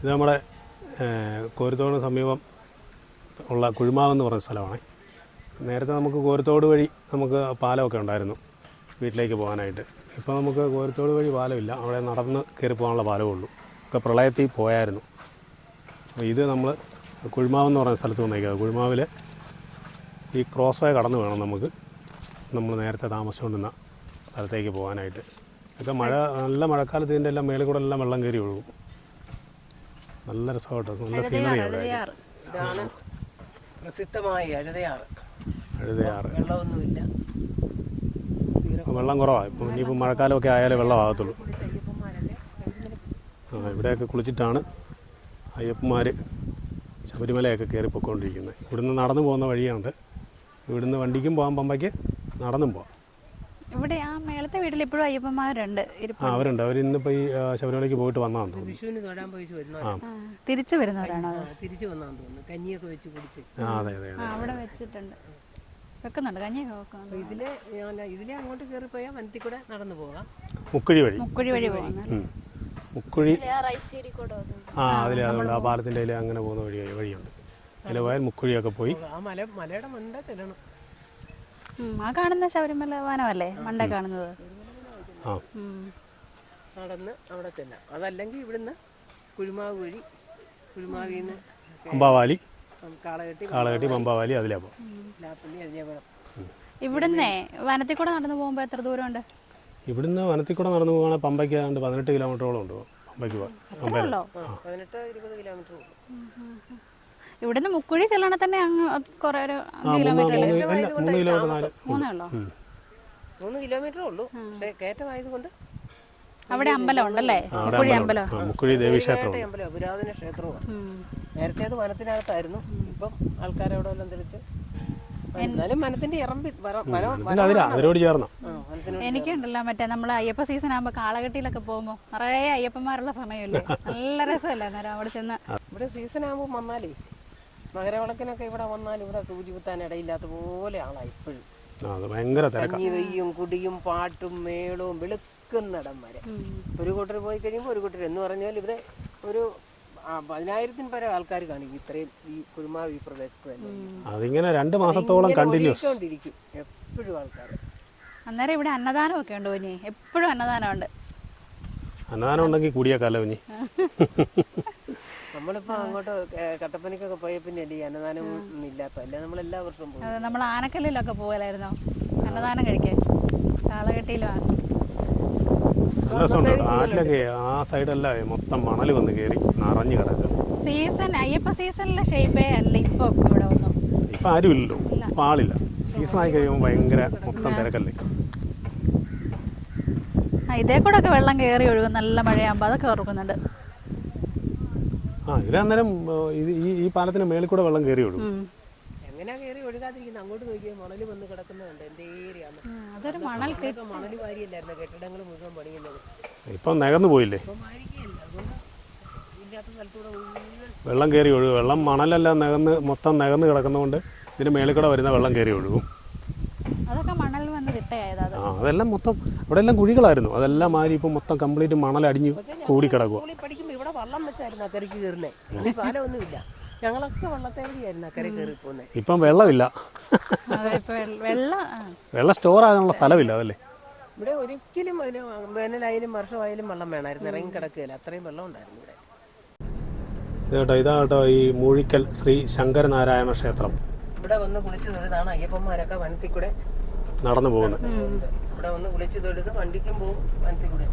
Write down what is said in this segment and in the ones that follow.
ഇത് നമ്മുടെ കോരുത്തോടിന് സമീപം ഉള്ള കുഴിമാവെന്ന് പറഞ്ഞ സ്ഥലമാണ്. നേരത്തെ നമുക്ക് കോരുത്തോട് വഴി നമുക്ക് പാലമൊക്കെ ഉണ്ടായിരുന്നു വീട്ടിലേക്ക് പോകാനായിട്ട്. ഇപ്പോൾ നമുക്ക് കോരുത്തോട് വഴി പാലമില്ല. അവിടെ നടന്ന് കയറി പോകാനുള്ള പാലമേ ഉള്ളൂ. ഒക്കെ പ്രളയത്തിൽ പോയായിരുന്നു. അപ്പോൾ ഇത് നമ്മൾ കുഴിമാവെന്ന് പറഞ്ഞ സ്ഥലത്ത് വന്നേക്കുന്നത് കുഴിമാവിൽ ഈ ക്രോസ് വേ കടന്നു വേണം നമുക്ക്. നമ്മൾ നേരത്തെ താമസിച്ചുകൊണ്ടിരുന്ന സ്ഥലത്തേക്ക് പോകാനായിട്ട്. ഒക്കെ മഴ നല്ല മഴക്കാലത്ത് ഇതിന്റെ എല്ലാം മേളിൽ കൂടെ എല്ലാം വെള്ളം കയറി ഒഴുകും. നല്ല രസമാട്ടോ. നല്ല സീനറി ഇതാണ് പ്രസിദ്ധമായ എഴുതയാറ് എഴുതയാറ് വെള്ളമൊന്നുമില്ല. ഇപ്പം വെള്ളം കുറവാണ് ഇപ്പം ഇനിയിപ്പോൾ മഴക്കാലമൊക്കെ ആയാലേ വെള്ളമാകത്തുള്ളൂ ആ ഇവിടെയൊക്കെ കുളിച്ചിട്ടാണ് അയ്യപ്പന്മാർ ശബരിമലയൊക്കെ കയറി പൊയ്ക്കൊണ്ടിരിക്കുന്നത് ഇവിടുന്ന് നടന്നു പോകുന്ന വഴിയാണ് ഇവിടുന്ന് വണ്ടിക്കും പോകാം പമ്പയ്ക്ക് നടന്നും പോകാം ഇവിടെ ആ മേളത്തെ വീട്ടിൽ ഇപ്പോഴും അയ്യപ്പന്മാരുണ്ട് ആ അവരുണ്ട്. അവർ ഇന്നിപ്പോൾ ഈ ശബരിമലയ്ക്ക് പോയിട്ട് വന്നതാണ് വിഷുവിന് തൊഴാൻ പോയി വരുന്ന ആ. ആ, തിരിച്ചു വരുന്നവരാണോ തിരിച്ചു വന്നാന്ന് തോന്നുന്നു. കഞ്ഞിയൊക്കെ വെച്ച് കുടിച്ച്. ആ അതെ അതെ ആ അവിടെ വെച്ചിട്ടുണ്ട്. വെക്കുന്നുണ്ട്. കഞ്ഞിയൊക്കെ വെക്കുന്നുണ്ട്. ഇതിലെ ഇതിലെ അങ്ങോട്ട് കയറി പോയാൽ വനത്തിൽ കൂടെ നടന്നു പോകാം മുക്കുഴി വഴി. മുക്കുഴി വഴി പോകുന്നത് മുക്കുഴി ആ അതിലെ അതുകൊണ്ട് ആ പാലത്തിന്റെ അതിൽ അങ്ങനെ പോകുന്ന വഴി വഴിയുണ്ട്. അതിൽ പോയാൽ മുക്കുഴിയൊക്കെ പോയി. ആ മല മലയുടെ മണ്ട ചെല്ലണം. ആ കാണുന്ന ശബരിമല വനമല്ലേ? മണ്ടേ കാണുന്നത്. ആ. നടന്ന് അവിടെ ചെല്ലാം അതല്ലെങ്കിൽ ഇവിടുന്ന് കുഴിമാവ് വഴി കുഴിമാവിൽ നിന്ന് അമ്പാവാലി കാളകെട്ടി കാളകെട്ടി അമ്പാവാലി അതിലാ പോകും ലാപ്പള്ളി അരിഞ്ഞപുരം ഇവിടുന്നേ വനത്തിൽ കൂടെ നടന്നു പോകുമ്പോൾ എത്ര ദൂരമുണ്ട്? ഇവിടുന്ന് വനത്തിൽ കൂടെ നടന്നു പോകുകയാണെങ്കിൽ പമ്പയ്ക്ക് ഏതാണ്ട് പതിനെട്ട് കിലോമീറ്ററോളം ഉണ്ട് പമ്പയ്ക്ക് ഉള്ളോ? പതിനെട്ട് ഇരുപത് കിലോമീറ്റർ ഇവിടുന്ന് മുക്കുഴി ചെല്ലണ തന്നെ അങ്ങ് കുറെ ഒരു മൂന്ന് കിലോമീറ്റർ നാല്. മൂന്നേ ഉള്ളോ? മൂന്ന് കിലോമീറ്റർ ഉള്ളൂ. പക്ഷേ കയറ്റമായതുകൊണ്ട് അവിടെ അമ്പലം ഉണ്ടല്ലേ? മുക്കുഴി അമ്പലം. മുക്കുഴി ദേവീക്ഷേത്രം അമ്പലം പുരാതന ക്ഷേത്രമാണ് നേരത്തെ അത് വനത്തിനകത്തായിരുന്നു. ഇപ്പം ആൾക്കാരവിടെ എല്ലാം തെളിച്ച് എനിക്കുണ്ടല്ലോ മറ്റേ നമ്മൾ അയ്യപ്പ സീസൺ ആകുമ്പോ കാളകെട്ടിയിലൊക്കെ പോകുമ്പോ നിറയെ അയ്യപ്പന്മാരുള്ള സമയമല്ലേ? നല്ല രസമല്ലേ അന്നേരം അവിടെ ചെന്ന്. ഇവിടെ സീസൺ ആകുമ്പോ വന്നാലേ മകരവിളക്കിനൊക്കെ ഇവിടെ വന്നാൽ ഇവിടെ സൂചി കുത്താൻ ഇടയില്ലാത്ത പോലെ ആളാ ഇപ്പോഴും. ഭയങ്കര തിരക്കാണ് കഞ്ഞി വെയ്യും കുടിയും പാട്ടും മേളവും വെളുക്കുന്നിടം വരെ. ഒരു കൂട്ടർ പോയി കഴിയുമ്പോൾ ഒരു കൂട്ടർ എന്ന് പറഞ്ഞാൽ ഇവിടെ ഒരു പതിനായിരത്തിന് പരം ആൾക്കാർ കാണിക്കും ഇത്രയും ഈ കുഴുമാവ് ഈ പ്രദേശത്ത് തന്നെ. അതിങ്ങനെ രണ്ട് മാസത്തോളം കണ്ടിന്യൂസ് എപ്പോഴും ആൾക്കാർ അന്നേരം ഇവിടെ അന്നദാനം ഒക്കെ ഉണ്ടോ ഇനി? എപ്പോഴും അന്നദാനം ഉണ്ട് അന്നദാനം ഉണ്ടെങ്കിൽ കൂടിയ കലവിഞ്ഞ് നമ്മളിപ്പോ അങ്ങോട്ട് കട്ടപ്പനക്കൊക്കെ പോയ പിന്നെ അല്ലേ അന്നദാനം ഇല്ലാത്ത? അല്ലെ? നമ്മൾ എല്ലാ വർഷവും പോകും അതെ നമ്മൾ ആനക്കല്ലിലൊക്കെ പോകലായിരുന്നോ? അന്നദാനം കഴിക്കാൻ. കാളകെട്ടിയിലാണ് നല്ല രസമുണ്ട്. കേട്ടോ. ആറ്റിലൊക്കെ ആ സൈഡെല്ലാം മൊത്തം മണൽ വന്ന് കയറി നിറഞ്ഞു കിടക്കും. സീസൺ അയ്യപ്പ സീസണിലെ ഷേപ്പേ അല്ല ഇപ്പൊ ഇവിടെ ഒന്നും. ഇപ്പൊ ആരും ഇല്ലല്ലോ. ഇപ്പൊ ആളില്ല. സീസൺ ആയി കഴിയുമ്പോൾ ഭയങ്കര മൊത്തം തിരക്കല്ലേ? ആ ഇതേ കൂടെ ഒക്കെ വെള്ളം കയറി ഒഴുകും. നല്ല മഴയാകുമ്പോൾ അതൊക്കെ ഓർക്കുന്നുണ്ട്. ആ ഇതിലന്നേരം അന്നേരം ഈ ഈ പാലത്തിന് മേളിൽ കൂടെ വെള്ളം കയറി ഒഴുകും ഉം. എങ്ങനെയാ കയറി ഒഴുകാതിരിക്കുന്നത് അങ്ങോട്ട് നോക്കിയാൽ മണൽ വന്ന് കിടക്കുന്നുണ്ട് എന്തേ ഏരിയാന്ന് അതൊരു മണൽ കെട്ടി മണൽ വാരിയല്ലായിരുന്നു? കെട്ടിടങ്ങൾ മുഴുവൻ പണിയുന്നത്. ഇപ്പം നികന്നു പോയില്ലേ? വെള്ളം കയറി ഒഴുകും. വെള്ളം മണലെല്ലാം നികന്ന് മൊത്തം നികന്ന് കിടക്കുന്നതുകൊണ്ട് ഇതിന് മേളിൽ കൂടെ വരുന്ന വെള്ളം കയറി ഒഴുകും. അതൊക്കെ മണൽ വന്ന് തിട്ടയായത് ആ അതെല്ലാം മൊത്തം അവിടെ എല്ലാം കുഴികളായിരുന്നു. അതെല്ലാം മാറി ഇപ്പം മൊത്തം കംപ്ലീറ്റ് മണലടിഞ്ഞ് കൂടി കിടക്കുക ഇവിടെ വള്ളം വെച്ചായിരുന്നു അക്കരയ്ക്ക് കയറുന്നേ. ഈ പാലമൊന്നുമില്ല ഞങ്ങളൊക്കെ വള്ളത്തെ വഴിയായിരുന്നു അക്കരെ കയറി പോകുന്നത് ഇപ്പം വെള്ളമില്ല. വെള്ളം. സ്റ്റോർ ആകാനുള്ള സ്ഥലമില്ല അതല്ലേ? ഇവിടെ ഒരിക്കലും അതിന് വേനലായാലും വർഷമായാലും വെള്ളം വേണമായിരുന്നു. ഇറങ്ങി കിടക്കുകയില്ല. അത്രയും വെള്ളം ഉണ്ടായിരുന്നു ഇവിടെ. ഇതേട്ടോ ഇതാട്ടോ ഇതാ കേട്ടോ ഈ മൂഴിക്കൽ ശ്രീ ശങ്കരനാരായണ ക്ഷേത്രം. ഇവിടെ വന്ന് കുളിച്ചു തൊഴുതാണ് അയ്യപ്പന്മാരൊക്കെ വനത്തിൽ കൂടെ നടന്നു പോകുന്നത്. ഇവിടെ വന്ന് കുളിച്ചു തൊഴുത് വണ്ടിക്കും പോകും വനത്തിൽ കൂടെ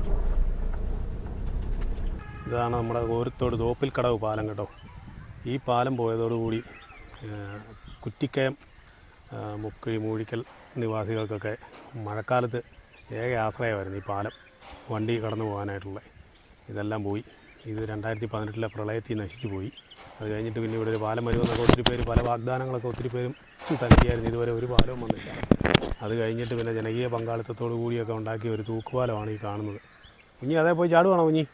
ഇതാണ് നമ്മുടെ ഓരത്തോട് തോപ്പിൽ കടവ് പാലം കേട്ടോ. ഈ പാലം പോയതോടുകൂടി കുറ്റിക്കയം മുക്കുഴി മൂഴിക്കൽ നിവാസികൾക്കൊക്കെ മഴക്കാലത്ത് ഏക ആശ്രയമായിരുന്നു ഈ പാലം. വണ്ടി കടന്നു പോകാനായിട്ടുള്ള. ഇതെല്ലാം പോയി. ഇത് രണ്ടായിരത്തി പതിനെട്ടിലെ പ്രളയത്തിൽ നശിച്ചു പോയി. അത് കഴിഞ്ഞിട്ട് പിന്നെ ഇവിടെ ഒരു പാലം വരുമെന്നൊക്കെ ഒത്തിരി പേര് പല വാഗ്ദാനങ്ങളൊക്കെ ഒത്തിരി പേരും തനിക്കായിരുന്നു. ഇതുവരെ ഒരു പാലവും വന്നില്ല. അത് കഴിഞ്ഞിട്ട് പിന്നെ ജനകീയ പങ്കാളിത്തത്തോടു കൂടിയൊക്കെ ഉണ്ടാക്കിയ ഒരു തൂക്കുപാലമാണ് ഈ കാണുന്നത്. കുഞ്ഞി അതേ പോയി ചാടുവാണോ കുഞ്ഞി?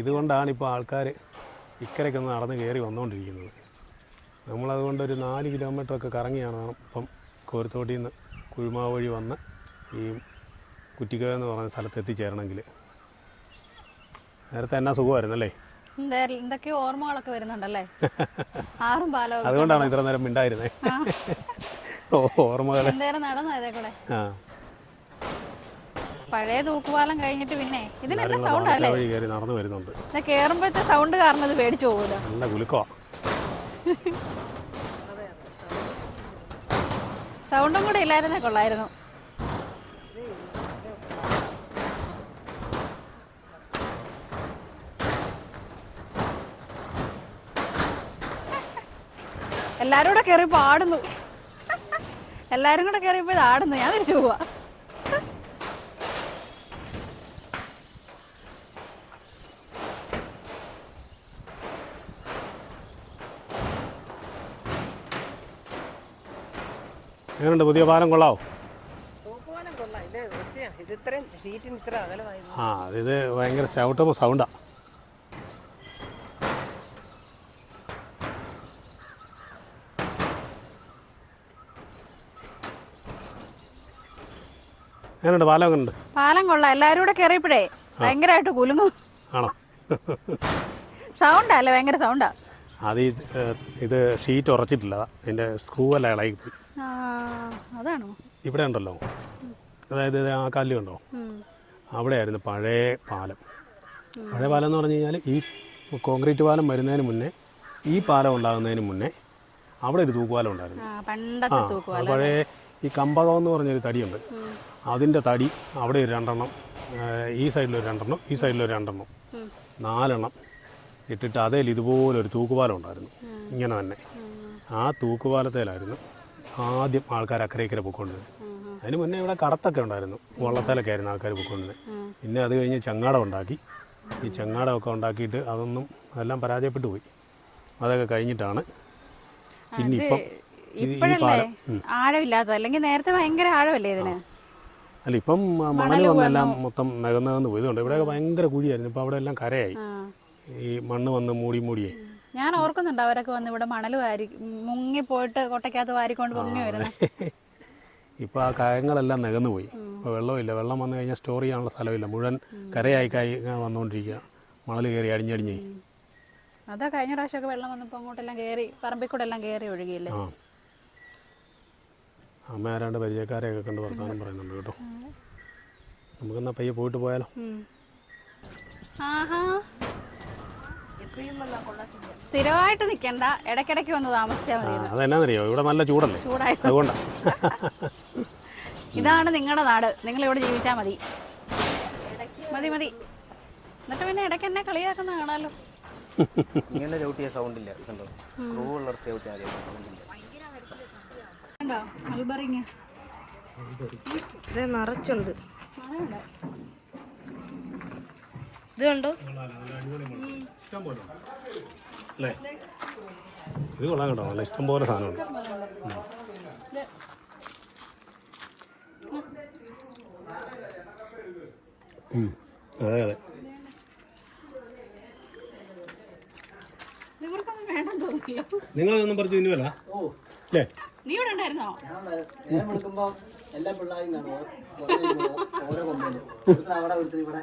ഇതുകൊണ്ടാണ് ഇപ്പോൾ ആൾക്കാർ ഇക്കരയ്ക്ക് ഒന്ന് നടന്ന് കയറി വന്നുകൊണ്ടിരിക്കുന്നത്. നമ്മളതുകൊണ്ട് ഒരു നാല് കിലോമീറ്ററൊക്കെ കറങ്ങിയാണ് ഇപ്പം കോരത്തോട്ടിൽ നിന്ന് കുഴിമാവ് വഴി വന്ന് ഈ കുറ്റിക്കോ എന്ന് പറഞ്ഞ സ്ഥലത്ത് എത്തിച്ചേരണമെങ്കിൽ. നേരത്തെ എന്നാ സുഖമായിരുന്നല്ലേ? എന്താ എന്തൊക്കെയോ ഓർമ്മകളൊക്കെ വരുന്നുണ്ടല്ലേ? ആറും പാലവും അതുകൊണ്ടാണ് ഇത്ര നേരം മിണ്ടായിരുന്നേ? ഓർമ്മകൾ നടന്നു അതേ കൂടെ? ആ. പഴയ തൂക്കുപാലം കഴിഞ്ഞിട്ട് പിന്നെ ഇതിനെല്ലാം സൗണ്ട് അല്ലേ? കയറി നടന്നു വരുന്നുണ്ട്. ഇത് കേറുമ്പോഴത്തെ സൗണ്ട് കാരണം ഇത് പേടിച്ചു പോകുമല്ലോ നല്ല കുലുക്കോ സൗണ്ടും കൂടെ ഇല്ലായിരുന്നേ കൊള്ളായിരുന്നു. എല്ലാരും കൂടെ കേറിയപ്പോ ആടുന്നു. എല്ലാരും കൂടെ കയറിയപ്പോ ഇത് ആടുന്നു. ഞാൻ തിരിച്ചു പോവാ. എങ്ങനെയുണ്ട്? പുതിയ പാലം കൊള്ളാവോ? ആ ഇത് ഭയങ്കര ചവിട്ടുമ്പോൾ സൗണ്ടാ എങ്ങനെയുണ്ട്? പാലം എങ്ങനെയുണ്ട്? പാലം കൊള്ളാം. എല്ലാരും കൂടെ കയറിയപ്പോഴേ ഭയങ്കരമായിട്ട് കുലുങ്ങും. ആണോ? സൗണ്ടാ അല്ലേ? ഭയങ്കര സൗണ്ടാ അത് ഇത് ഷീറ്റ് ഉറച്ചിട്ടില്ല. അതിന്റെ സ്ക്രൂ അല്ല ഇളകി പോയി അതാണോ? ഇവിടെ ഉണ്ടല്ലോ. അതായത് ആ കല്ല് കണ്ടോ. അവിടെയായിരുന്നു പഴയ പാലം. പഴയ പാലം എന്ന് പറഞ്ഞു കഴിഞ്ഞാൽ ഈ കോൺക്രീറ്റ് പാലം വരുന്നതിന് മുന്നേ ഈ പാലം ഉണ്ടാകുന്നതിന് മുന്നേ അവിടെ ഒരു തൂക്കുപാലം ഉണ്ടായിരുന്നു. ആ അത് പഴയ ഈ കമ്പകം എന്ന് പറഞ്ഞൊരു തടിയുണ്ട്. അതിന്റെ തടി അവിടെ ഒരു രണ്ടെണ്ണം ഈ സൈഡിലൊരു രണ്ടെണ്ണം ഈ സൈഡിലൊരു രണ്ടെണ്ണം. നാലെണ്ണം ഇട്ടിട്ട് അതേൽ ഇതുപോലെ ഒരു തൂക്കുപാലം ഉണ്ടായിരുന്നു. ഇങ്ങനെ തന്നെ. ആ തൂക്കുപാലത്തേലായിരുന്നു ആദ്യം ആൾക്കാർ അക്കരയ്ക്കര പൊയ്ക്കൊണ്ടിരുന്നത് അതിന് മുന്നേ ഇവിടെ കടത്തൊക്കെ ഉണ്ടായിരുന്നു. വള്ളത്തേലൊക്കെ ആയിരുന്നു ആൾക്കാർ പൊയ്ക്കൊണ്ടിരുന്നത് പിന്നെ അത് കഴിഞ്ഞ് ചങ്ങാടം ഉണ്ടാക്കി. ഈ ചങ്ങാടമൊക്കെ ഉണ്ടാക്കിയിട്ട് അതൊന്നും അതെല്ലാം പരാജയപ്പെട്ടു പോയി. അതൊക്കെ കഴിഞ്ഞിട്ടാണ് പിന്നെ ഇപ്പം അല്ലെങ്കിൽ നേരത്തെ ഭയങ്കര ആഴമല്ലേ ഇതിന്? അല്ല ഇപ്പം മണൽ വന്നെല്ലാം മൊത്തം നികന്നതെന്ന് പോയതുകൊണ്ട് ഇവിടെയൊക്കെ ഭയങ്കര കുഴിയായിരുന്നു. ഇപ്പം അവിടെ എല്ലാം കരയായി ഈ മണ്ണ് വന്ന് മൂടി മൂടിയേ. ഞാൻ ഓർക്കുന്നുണ്ട് അവരൊക്കെ വന്ന് ഇവിടെ മണൽ വാരി മുങ്ങി പോയിട്ട് കൊട്ടയ്ക്കകത്ത് വാരിക്കൊണ്ട് പൊങ്ങി വരുന്നത് ഇപ്പോൾ ആ കായങ്ങളെല്ലാം നികന്നു പോയി ഇപ്പോൾ വെള്ളമില്ല. വെള്ളം വന്നു കഴിഞ്ഞാൽ സ്റ്റോർ ചെയ്യാനുള്ള സ്ഥലമില്ല. മുഴുവൻ കരയായി കായി വന്നുകൊണ്ടിരിക്കുക മണൽ കയറി അടിഞ്ഞടിഞ്ഞ്. അതാ കഴിഞ്ഞ പ്രാവശ്യമൊക്കെ വെള്ളം വന്നപ്പോൾ അങ്ങോട്ടെല്ലാം കയറി പറമ്പിൽ കൂടെ എല്ലാം കയറി ഒഴുകിയില്ലേ അമ്മ ആരാണ്ട് പരിചയക്കാരെയൊക്കെ കണ്ട് വർത്താനം പറയുന്നുണ്ട് കേട്ടോ. നമുക്കെന്നാ പയ്യെ പോയിട്ട് പോയാലോ? ആഹാ. സ്ഥിരമായിട്ട് നിൽക്കണ്ട ഇടയ്ക്കിടയ്ക്ക് വന്ന് താമസിച്ചാൽ മതി അതെന്നാന്നറിയോ? ഇവിടെ നല്ല ചൂടല്ലേ? ചൂടായി അതുകൊണ്ടാണ് ഇതാണ് നിങ്ങളുടെ നാട്. നിങ്ങൾ ഇവിടെ ജീവിച്ചാൽ മതി. മതി മതി. എന്നിട്ട് പിന്നെ ഇടയ്ക്ക് എന്നെ കളിയാക്കുന്ന കാണാലോ. ഇങ്ങനെ ചവിട്ടിയ സൗണ്ട് ഇല്ല. കണ്ടോ? സ്ക്രൂ ഉള്ളവർക്ക് ചവിട്ടിയാൽ സൗണ്ട് ഇല്ല. കണ്ടോ? മൽബറിങ് ഇത് നിറച്ചുണ്ട്. ഇത് കണ്ടോ അല്ലേ? ഇത് കൊള്ളാൻ കേട്ടോ. നല്ല ഇഷ്ടം പോലെ സാധനമുണ്ട്. അതെ അതെ. നിങ്ങളൊന്നും വേണ്ടെന്ന് ഇനി തിന്നുവല്ല? അല്ലേ? നീ ഇവിടെ ഉണ്ടായിരുന്നോ? നേരം എടുക്കുമ്പോൾ എല്ലാ പിള്ളേരും കാണും. ഓരോ കൊമ്പനും ഒരുത്തൻ അവിടെ ഇവിടെ.